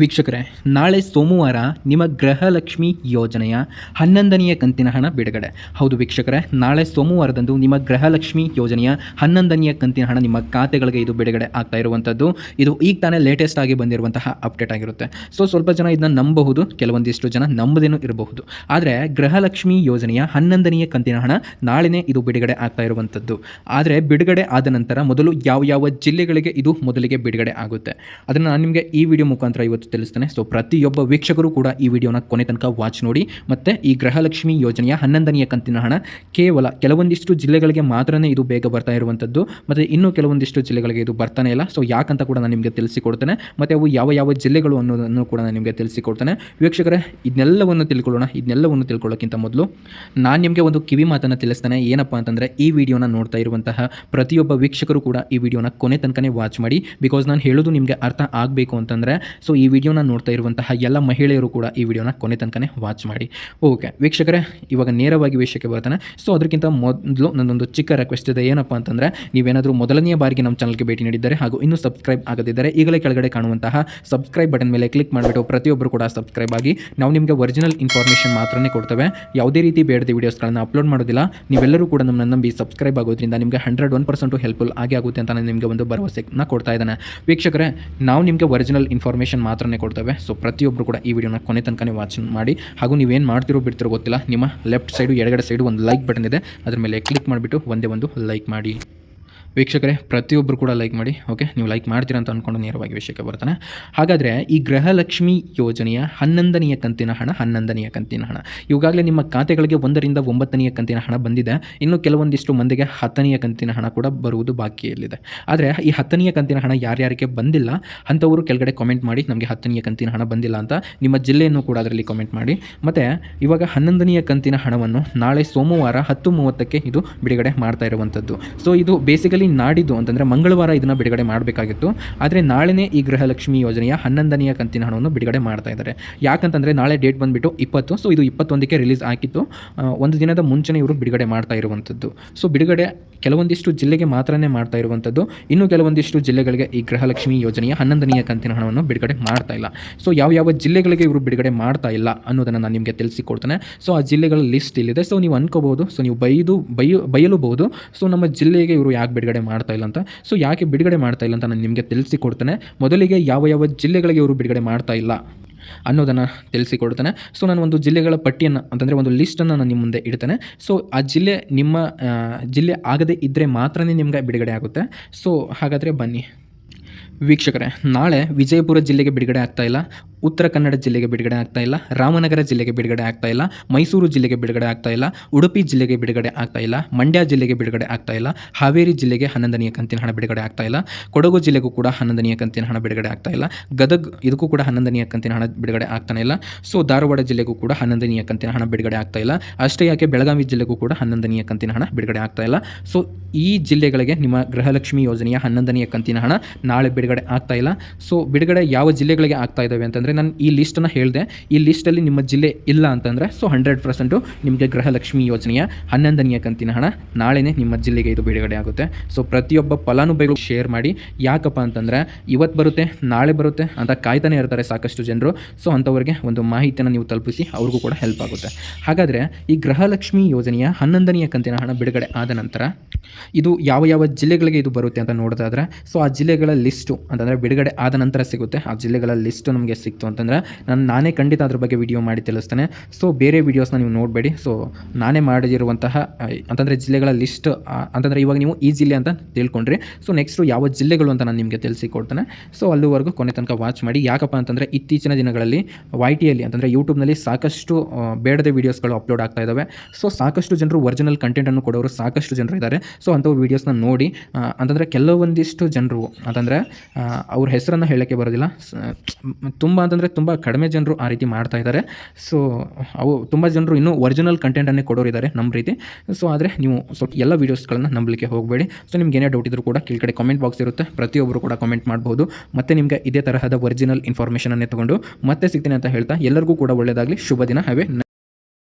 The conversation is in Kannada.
ವೀಕ್ಷಕರೇ, ನಾಳೆ ಸೋಮವಾರ ನಿಮ್ಮ ಗೃಹಲಕ್ಷ್ಮಿ ಯೋಜನೆಯ ಹನ್ನೊಂದನೆಯ ಕಂತಿನ ಹಣ ಬಿಡುಗಡೆ. ಹೌದು ವೀಕ್ಷಕರೇ, ನಾಳೆ ಸೋಮವಾರದಂದು ನಿಮ್ಮ ಗೃಹಲಕ್ಷ್ಮಿ ಯೋಜನೆಯ ಹನ್ನೊಂದನೆಯ ಕಂತಿನ ಹಣ ನಿಮ್ಮ ಖಾತೆಗಳಿಗೆ ಇದು ಬಿಡುಗಡೆ ಆಗ್ತಾ ಇರುವಂಥದ್ದು. ಇದು ಈಗ ತಾನೇ ಲೇಟೆಸ್ಟ್ ಆಗಿ ಬಂದಿರುವಂತಹ ಅಪ್ಡೇಟ್ ಆಗಿರುತ್ತೆ. ಸೊ ಸ್ವಲ್ಪ ಜನ ಇದನ್ನ ನಂಬಬಹುದು ಕೆಲವೊಂದಿಷ್ಟು ಜನ ನಂಬದೇನೂ ಇರಬಹುದು. ಆದರೆ ಗೃಹಲಕ್ಷ್ಮಿ ಯೋಜನೆಯ ಹನ್ನೊಂದನೆಯ ಕಂತಿನ ಹಣ ನಾಳೆನೇ ಇದು ಬಿಡುಗಡೆ ಆಗ್ತಾ ಇರುವಂಥದ್ದು. ಆದರೆ ಬಿಡುಗಡೆ ಆದ ನಂತರ ಮೊದಲು ಯಾವ ಯಾವ ಜಿಲ್ಲೆಗಳಿಗೆ ಇದು ಮೊದಲಿಗೆ ಬಿಡುಗಡೆ ಆಗುತ್ತೆ. ಅದನ್ನು ನಾನು ನಿಮಗೆ ಈ ವಿಡಿಯೋ ಮುಖಾಂತರ ಇವತ್ತು ತಿಳಿಸ್ತೇನೆ. ಸೊ ಪ್ರತಿಯೊಬ್ಬ ವೀಕ್ಷಕರು ಕೂಡ ಈ ವಿಡಿಯೋನ ಕೊನೆ ತನಕ ವಾಚ್ ನೋಡಿ. ಮತ್ತು ಈ ಗೃಹಲಕ್ಷ್ಮಿ ಯೋಜನೆಯ ಹನ್ನೊಂದನೆಯ ಕಂತಿನ ಹಣ ಕೇವಲ ಕೆಲವೊಂದಿಷ್ಟು ಜಿಲ್ಲೆಗಳಿಗೆ ಮಾತ್ರನೇ ಇದು ಬೇಗ ಬರ್ತಾ ಇರುವಂಥದ್ದು ಮತ್ತು ಇನ್ನೂ ಕೆಲವೊಂದಿಷ್ಟು ಜಿಲ್ಲೆಗಳಿಗೆ ಇದು ಬರ್ತಾನೆ ಇಲ್ಲ. ಸೊ ಯಾಕಂತ ಕೂಡ ನಾನು ನಿಮಗೆ ತಿಳಿಸಿಕೊಡ್ತೇನೆ. ಮತ್ತು ಅವು ಯಾವ ಯಾವ ಜಿಲ್ಲೆಗಳು ಅನ್ನೋದನ್ನು ಕೂಡ ನಾನು ನಿಮಗೆ ತಿಳಿಸಿಕೊಡ್ತೇನೆ. ವೀಕ್ಷಕರೇ, ಇದನ್ನೆಲ್ಲವನ್ನು ತಿಳ್ಕೊಳ್ಳೋಣ. ಇದನ್ನೆಲ್ಲವನ್ನು ತಿಳ್ಕೊಳ್ಳೋಕ್ಕಿಂತ ಮೊದಲು ನಾನು ನಿಮಗೆ ಒಂದು ಕಿವಿ ಮಾತನ್ನು ತಿಳಿಸ್ತೇನೆ. ಏನಪ್ಪ ಅಂತಂದರೆ, ಈ ವಿಡಿಯೋನ ನೋಡ್ತಾ ಇರುವಂತಹ ಪ್ರತಿಯೊಬ್ಬ ವೀಕ್ಷಕರು ಕೂಡ ಈ ವಿಡಿಯೋನ ಕೊನೆ ತನಕನೇ ವಾಚ್ ಮಾಡಿ. ಬಿಕಾಸ್ ನಾನು ಹೇಳೋದು ನಿಮಗೆ ಅರ್ಥ ಆಗಬೇಕು ಅಂತಂದರೆ ಸೊ ಈ ವಿಡಿಯೋನ ನೋಡ್ತಾ ಇರುವಂತಹ ಎಲ್ಲ ಮಹಿಳೆಯರು ಕೂಡ ಈ ವಿಡಿಯೋನ ಕೊನೆ ತನಕನೇ ವಾಚ್ ಮಾಡಿ. ಓಕೆ ವೀಕ್ಷಕರೇ, ಇವಾಗ ನೇರವಾಗಿ ವಿಷಯಕ್ಕೆ ಬರ್ತಾನೆ. ಸೊ ಅದಕ್ಕಿಂತ ಮೊದಲು ನನ್ನೊಂದು ಚಿಕ್ಕ ರಿಕ್ವೆಸ್ಟ್ ಇದೆ. ಏನಪ್ಪ ಅಂತಂದರೆ, ನೀವೇನಾದರೂ ಮೊದಲನೆಯ ಬಾರಿಗೆ ನಮ್ಮ ಚಾನಲ್ಗೆ ಭೇಟಿ ನೀಡಿದ್ದಾರೆ ಹಾಗೂ ಇನ್ನೂ ಸಬ್ಸ್ಕ್ರೈಬ್ ಆಗದಿದ್ದರೆ, ಈಗಲೇ ಕೆಳಗಡೆ ಕಾಣುವಂತಹ ಸಬ್ಸ್ಕ್ರೈಬ್ ಬಟನ್ ಮೇಲೆ ಕ್ಲಿಕ್ ಮಾಡಿಬಿಟ್ಟು ಪ್ರತಿಯೊಬ್ಬರು ಕೂಡ ಸಬ್ಸ್ಕ್ರೈಬ್ ಆಗಿ, ನಾವು ನಿಮಗೆ ಒರಿಜಿನಲ್ ಇನ್ಫಾರ್ಮೇಷನ್ ಮಾತ್ರನೇ ಕೊಡ್ತೇವೆ. ಯಾವುದೇ ರೀತಿ ಬೇಡದ ವೀಡಿಯೋಸ್ಗಳನ್ನು ಅಪ್ಲೋಡ್ ಮಾಡೋದಿಲ್ಲ. ನೀವೆಲ್ಲರೂ ಕೂಡ ನಮ್ಮನ್ನು ನಂಬಿ ಸಬ್ಸ್ಕ್ರೈಬ್ ಆಗೋದ್ರಿಂದ ನಿಮಗೆ ಹಂಡ್ರೆಡ್ ಒನ್ ಪರ್ಸೆಂಟು ಹೆಲ್ಪ್ಫುಲ್ ಆಗಿ ಆಗುತ್ತೆ ಅಂತ ನಾನು ನಿಮಗೆ ಒಂದು ಭರವಸೆನ ಕೊಡ್ತಾ ಇದ್ದಾನೆ. ವೀಕ್ಷಕರೇ, ನಾವು ನಿಮಗೆ ಒರಿಜಿನಲ್ ಇನ್ಫಾರ್ಮೇಷನ್ ಮಾತ್ರನೇ ಕೊಡ್ತೇವೆ. ಸೊ ಪ್ರತಿಯೊಬ್ಬರು ಕೂಡ ಈ ವಿಡಿಯೋನ ಕೊನೆ ತನಕನೇ ವಾಚ್ ಮಾಡಿ. ಹಾಗೂ ನೀವೇನು ಮಾಡ್ತಿರೋ ಬಿಡ್ತಿರೋ ಗೊತ್ತಿಲ್ಲ, ನಿಮ್ಮ ಲೆಫ್ಟ್ ಸೈಡು ಎಡಗಡೆ ಸೈಡು ಒಂದು ಲೈಕ್ ಬಟನ್ ಇದೆ. ಅದರ ಮೇಲೆ ಕ್ಲಿಕ್ ಮಾಡಿಬಿಟ್ಟು ಒಂದೇ ಒಂದು ಲೈಕ್ ಮಾಡಿ. ವೀಕ್ಷಕರೇ ಪ್ರತಿಯೊಬ್ಬರು ಕೂಡ ಲೈಕ್ ಮಾಡಿ ಓಕೆ ನೀವು ಲೈಕ್ ಮಾಡ್ತೀರಾ ಅಂತ ಅಂದ್ಕೊಂಡು ನೇರವಾಗಿ ವಿಷಯಕ್ಕೆ ಬರ್ತಾನೆ. ಹಾಗಾದರೆ, ಈ ಗೃಹಲಕ್ಷ್ಮಿ ಯೋಜನೆಯ ಹನ್ನೊಂದನೆಯ ಕಂತಿನ ಹಣ, ಹನ್ನೊಂದನೆಯ ಕಂತಿನ ಹಣ. ಈಗಾಗಲೇ ನಿಮ್ಮ ಖಾತೆಗಳಿಗೆ ಒಂದರಿಂದ ಒಂಬತ್ತನೆಯ ಕಂತಿನ ಹಣ ಬಂದಿದೆ. ಇನ್ನು ಕೆಲವೊಂದಿಷ್ಟು ಮಂದಿಗೆ ಹತ್ತನೆಯ ಕಂತಿನ ಹಣ ಕೂಡ ಬರುವುದು ಬಾಕಿಯಲ್ಲಿದೆ ಆದರೆ, ಈ ಹತ್ತನೆಯ ಕಂತಿನ ಹಣ ಯಾರ್ಯಾರಿಗೆ ಬಂದಿಲ್ಲ, ಅಂಥವರು ಕೆಳಗಡೆ ಕಾಮೆಂಟ್ ಮಾಡಿ, ನಮಗೆ ಹತ್ತನೆಯ ಕಂತಿನ ಹಣ ಬಂದಿಲ್ಲ ಅಂತ ನಿಮ್ಮ ಜಿಲ್ಲೆಯನ್ನು ಕೂಡ ಅದರಲ್ಲಿ ಕಾಮೆಂಟ್ ಮಾಡಿ. ಮತ್ತು, ಇವಾಗ ಹನ್ನೊಂದನೆಯ ಕಂತಿನ ಹಣವನ್ನು ನಾಳೆ ಸೋಮವಾರ ಹತ್ತು ಮೂವತ್ತಕ್ಕೆ ಇದು ಬಿಡುಗಡೆ ಮಾಡ್ತಾ ಇರುವಂಥದ್ದು. ಸೊ ಇದು ಬೇಸಿಕಲಿ ನಾಡಿದ್ದು ಅಂತಂದರೆ ಮಂಗಳವಾರ ಇದನ್ನು ಬಿಡುಗಡೆ ಮಾಡಬೇಕಾಗಿತ್ತು. ಆದರೆ ನಾಳೆನೇ ಈ ಗೃಹಲಕ್ಷ್ಮಿ ಯೋಜನೆಯ ಹನ್ನೊಂದನೆಯ ಕಂತಿನ ಹಣವನ್ನು ಬಿಡುಗಡೆ ಮಾಡ್ತಾ ಇದ್ದಾರೆ. ಯಾಕಂತಂದರೆ ನಾಳೆ ಡೇಟ್ ಬಂದುಬಿಟ್ಟು ಇಪ್ಪತ್ತು, ಸೊ ಇದು ಇಪ್ಪತ್ತೊಂದಕ್ಕೆ ರಿಲೀಸ್ ಆಗಿತ್ತು. ಒಂದು ದಿನದ ಮುಂಚೆನೇ ಇವರು ಬಿಡುಗಡೆ ಮಾಡ್ತಾ ಇರುವಂಥದ್ದು. ಸೊ ಬಿಡುಗಡೆ ಕೆಲವೊಂದಿಷ್ಟು ಜಿಲ್ಲೆಗೆ ಮಾತ್ರನೇ ಮಾಡ್ತಾ ಇರುವಂಥದ್ದು. ಇನ್ನು ಕೆಲವೊಂದಿಷ್ಟು ಜಿಲ್ಲೆಗಳಿಗೆ ಈ ಗೃಹಲಕ್ಷ್ಮಿ ಯೋಜನೆಯ ಹನ್ನೊಂದನೆಯ ಕಂತಿನ ಹಣವನ್ನು ಬಿಡುಗಡೆ ಮಾಡ್ತಾ ಇಲ್ಲ. ಸೊ ಯಾವ ಯಾವ ಜಿಲ್ಲೆಗಳಿಗೆ ಇವರು ಬಿಡುಗಡೆ ಮಾಡ್ತಾ ಇಲ್ಲ ಅನ್ನೋದನ್ನು ನಾನು ನಿಮಗೆ ತಿಳಿಸಿಕೊಡ್ತೇನೆ. ಸೊ ಆ ಜಿಲ್ಲೆಗಳ ಲಿಸ್ಟ್ ಇಲ್ಲಿದೆ. ಸೊ ನೀವು ಅನ್ಕೋಬಹುದು, ಸೊ ನೀವು ಬೈದು ಬೈಯು ಬಯಲುಬಹುದು. ಸೊ ನಮ್ಮ ಜಿಲ್ಲೆಗೆ ಇವರು ಯಾಕೆ ಬಿಡುಗಡೆ ಮಾಡ್ತಾ ಇಲ್ಲ ಅಂತ. ಸೊ ಯಾಕೆ ಬಿಡುಗಡೆ ಮಾಡ್ತಾ ಇಲ್ಲ ಅಂತ ನಾನು ನಿಮಗೆ ತಿಳಿಸಿಕೊಡ್ತೇನೆ. ಮೊದಲಿಗೆ ಯಾವ ಯಾವ ಜಿಲ್ಲೆಗಳಿಗೆ ಇವರು ಬಿಡುಗಡೆ ಮಾಡ್ತಾ ಇಲ್ಲ ಅನ್ನೋದನ್ನು ತಿಳಿಸಿಕೊಡ್ತೇನೆ. ಸೊ ನಾನು ಒಂದು ಜಿಲ್ಲೆಗಳ ಪಟ್ಟಿಯನ್ನು ಅಂತಂದರೆ ಒಂದು ಲಿಸ್ಟನ್ನು ನಾನು ನಿಮ್ಮ ಮುಂದೆ ಇಡ್ತೇನೆ. ಸೊ ಆ ಜಿಲ್ಲೆ ನಿಮ್ಮ ಜಿಲ್ಲೆ ಆಗದೇ ಇದ್ದರೆ ಮಾತ್ರನೇ ನಿಮಗೆ ಬಿಡುಗಡೆ ಆಗುತ್ತೆ. ಸೊ ಹಾಗಾದರೆ ಬನ್ನಿ. ವೀಕ್ಷಕರೇ, ನಾಳೆ ವಿಜಯಪುರ ಜಿಲ್ಲೆಗೆ ಬಿಡುಗಡೆ ಆಗ್ತಾ ಇಲ್ಲ. ಉತ್ತರ ಕನ್ನಡ ಜಿಲ್ಲೆಗೆ ಬಿಡುಗಡೆ ಆಗ್ತಾ ಇಲ್ಲ ರಾಮನಗರ ಜಿಲ್ಲೆಗೆ ಬಿಡುಗಡೆ ಆಗ್ತಾ ಇಲ್ಲ ಮೈಸೂರು ಜಿಲ್ಲೆಗೆ ಬಿಡುಗಡೆ ಆಗ್ತಾ ಇಲ್ಲ ಉಡುಪಿ ಜಿಲ್ಲೆಗೆ ಬಿಡುಗಡೆ ಆಗ್ತಾ ಇಲ್ಲ ಮಂಡ್ಯ ಜಿಲ್ಲೆಗೆ ಬಿಡುಗಡೆ ಆಗ್ತಾ ಇಲ್ಲ ಹಾವೇರಿ ಜಿಲ್ಲೆಗೆ ಹನ್ನೊಂದನೆಯ ಕಂತಿನ ಹಣ ಬಿಡುಗಡೆ ಆಗ್ತಾ ಇಲ್ಲ ಕೊಡಗು ಜಿಲ್ಲೆಗೂ ಕೂಡ ಹನ್ನೊಂದನೆಯ ಕಂತಿನ ಹಣ ಬಿಡುಗಡೆ ಆಗ್ತಾ ಇಲ್ಲ ಗದಗ್ ಇದಕ್ಕೂ ಕೂಡ ಹನ್ನೊಂದನೆಯ ಕಂತಿನ ಹಣ ಬಿಡುಗಡೆ ಆಗ್ತಾನೆ ಇಲ್ಲ ಸೊ ಧಾರವಾಡ ಜಿಲ್ಲೆಗೂ ಕೂಡ ಹನ್ನೊಂದನೆಯ ಕಂತಿನ ಹಣ ಬಿಡುಗಡೆ ಆಗ್ತಾ ಇಲ್ಲ ಅಷ್ಟೇ ಯಾಕೆ ಬೆಳಗಾವಿ ಜಿಲ್ಲೆಗೂ ಕೂಡ ಹನ್ನೊಂದನೆಯ ಕಂತಿನ ಹಣ ಬಿಡುಗಡೆ ಆಗ್ತಾ ಇಲ್ಲ ಸೊ ಈ ಜಿಲ್ಲೆಗಳಿಗೆ ನಿಮ್ಮ ಗೃಹಲಕ್ಷ್ಮಿ ಯೋಜನೆಯ ಹನ್ನೊಂದನೆಯ ಕಂತಿನ ಹಣ ನಾಳೆ ಬಿಡುಗಡೆ ಆಗ್ತಾ ಇಲ್ಲ ಸೊ ಬಿಡುಗಡೆ ಯಾವ ಜಿಲ್ಲೆಗಳಿಗೆ ಆಗ್ತಾ ಇದ್ದಾವೆ ಅಂತಂದರೆ ನಾನು ಈ ಲಿಸ್ಟನ್ನು ಹೇಳಿದೆ. ಈ ಲಿಸ್ಟಲ್ಲಿ ನಿಮ್ಮ ಜಿಲ್ಲೆ ಇಲ್ಲ ಅಂತಂದರೆ ಸೊ ಹಂಡ್ರೆಡ್ ಪರ್ಸೆಂಟು ನಿಮಗೆ ಗೃಹಲಕ್ಷ್ಮಿ ಯೋಜನೆಯ ಹನ್ನೊಂದನೆಯ ಕಂತಿನ ಹಣ ನಾಳೆನೇ ನಿಮ್ಮ ಜಿಲ್ಲೆಗೆ ಇದು ಬಿಡುಗಡೆ ಆಗುತ್ತೆ. ಸೊ ಪ್ರತಿಯೊಬ್ಬ ಫಲಾನುಭವಿಗಳು ಶೇರ್ ಮಾಡಿ. ಯಾಕಪ್ಪ ಅಂತಂದರೆ ಇವತ್ತು ಬರುತ್ತೆ, ನಾಳೆ ಬರುತ್ತೆ ಅಂತ ಕಾಯ್ತಾನೆ ಇರ್ತಾರೆ ಸಾಕಷ್ಟು ಜನರು. ಸೊ ಅಂಥವ್ರಿಗೆ ಒಂದು ಮಾಹಿತಿಯನ್ನು ನೀವು ತಲುಪಿಸಿ, ಅವ್ರಿಗೂ ಕೂಡ ಹೆಲ್ಪ್ ಆಗುತ್ತೆ. ಹಾಗಾದರೆ ಈ ಗೃಹಲಕ್ಷ್ಮಿ ಯೋಜನೆಯ ಹನ್ನೊಂದನೆಯ ಕಂತಿನ ಹಣ ಬಿಡುಗಡೆ ಆದ ನಂತರ ಇದು ಯಾವ ಯಾವ ಜಿಲ್ಲೆಗಳಿಗೆ ಇದು ಬರುತ್ತೆ ಅಂತ ನೋಡೋದಾದ್ರೆ ಸೊ ಆ ಜಿಲ್ಲೆಗಳ ಲಿಸ್ಟು ಅಂತಂದರೆ ಬಿಡುಗಡೆ ಆದ ನಂತರ ಸಿಗುತ್ತೆ. ಆ ಜಿಲ್ಲೆಗಳ ಲಿಸ್ಟು ನಮಗೆ ಸಿಕ್ತು ಅಂತಂದರೆ, ನಾನು ನಾನೇ ಖಂಡಿತ ಅದ್ರ ಬಗ್ಗೆ ವಿಡಿಯೋ ಮಾಡಿ ತಿಳಿಸ್ತೇನೆ. ಸೊ ಬೇರೆ ವೀಡಿಯೋಸ್ನ ನೀವು ನೋಡಬೇಡಿ. ಸೊ ನಾನೇ ಮಾಡಿರುವಂತಹ ಅಂತಂದರೆ ಜಿಲ್ಲೆಗಳ ಲಿಸ್ಟ್ ಅಂತಂದರೆ ಇವಾಗ ನೀವು ಈ ಜಿಲ್ಲೆ ಅಂತ ತಿಳ್ಕೊಂಡ್ರಿ. ಸೊ ನೆಕ್ಸ್ಟು ಯಾವ ಜಿಲ್ಲೆಗಳು ಅಂತ ನಾನು ನಿಮಗೆ ತಿಳಿಸಿಕೊಡ್ತೇನೆ. ಸೊ ಅಲ್ಲಿವರೆಗೂ ಕೊನೆ ತನಕ ವಾಚ್ ಮಾಡಿ. ಯಾಕಪ್ಪ ಅಂತಂದರೆ ಇತ್ತೀಚಿನ ದಿನಗಳಲ್ಲಿ ವೈ ಟಿಯಲ್ಲಿ ಅಂತಂದರೆ ಯೂಟ್ಯೂಬ್ನಲ್ಲಿ ಸಾಕಷ್ಟು ಬೇಡದ ವೀಡಿಯೋಸ್ಗಳು ಅಪ್ಲೋಡ್ ಆಗ್ತಾ ಇದ್ದಾವೆ ಸೊ ಸಾಕಷ್ಟು ಜನರು ಒರಿಜಿನಲ್ ಕಂಟೆಂಟನ್ನು ಕೊಡೋರು ಸಾಕಷ್ಟು ಜನರು ಇದ್ದಾರೆ. ಸೊ ಅಂಥವು ವೀಡಿಯೋಸ್ನ ನೋಡಿ ಅಂತಂದರೆ ಕೆಲವೊಂದಿಷ್ಟು ಜನರು, ಅಂತಂದರೆ ಅವ್ರ ಹೆಸರನ್ನು ಹೇಳೋಕ್ಕೆ ಬರೋದಿಲ್ಲ. ತುಂಬ ಅಂತಂದರೆ ತುಂಬ ಕಡಿಮೆ ಜನರು ಆ ರೀತಿ ಮಾಡ್ತಾ ಇದ್ದಾರೆ. ಸೊ ಅವು ತುಂಬ ಜನರು ಇನ್ನೂ ಒರಿಜಿನಲ್ ಕಂಟೆಂಟನ್ನೇ ಕೊಡೋರಿದ್ದಾರೆ ನಮ್ಮ ರೀತಿ. ಸೊ ಆದರೆ ನೀವು ಸ್ವಲ್ಪ ಎಲ್ಲ ವೀಡಿಯೋಸ್ಗಳನ್ನ ನಂಬಲಿಕ್ಕೆ ಹೋಗಬೇಡಿ. ಸೊ ನಿಮ್ಗೆ ಏನೇ ಡೌಟ್ ಇದ್ರೂ ಕೂಡ ಕೆಳಗಡೆ ಕಾಮೆಂಟ್ ಬಾಕ್ಸ್ ಇರುತ್ತೆ. ಪ್ರತಿಯೊಬ್ಬರು ಕೂಡ ಕಾಮೆಂಟ್ ಮಾಡ್ಬೋದು. ಮತ್ತು ನಿಮಗೆ ಇದೇ ತರಹದ ಒರಿಜಿನಲ್ ಇನ್ಫಾರ್ಮೇಷನನ್ನೇ ತೊಗೊಂಡು ಮತ್ತೆ ಸಿಗ್ತೀನಿ ಅಂತ ಹೇಳ್ತಾ ಎಲ್ಲರಿಗೂ ಕೂಡ ಒಳ್ಳೆಯದಾಗಲಿ ಶುಭ ದಿನ ಹ್ಯಾವೆ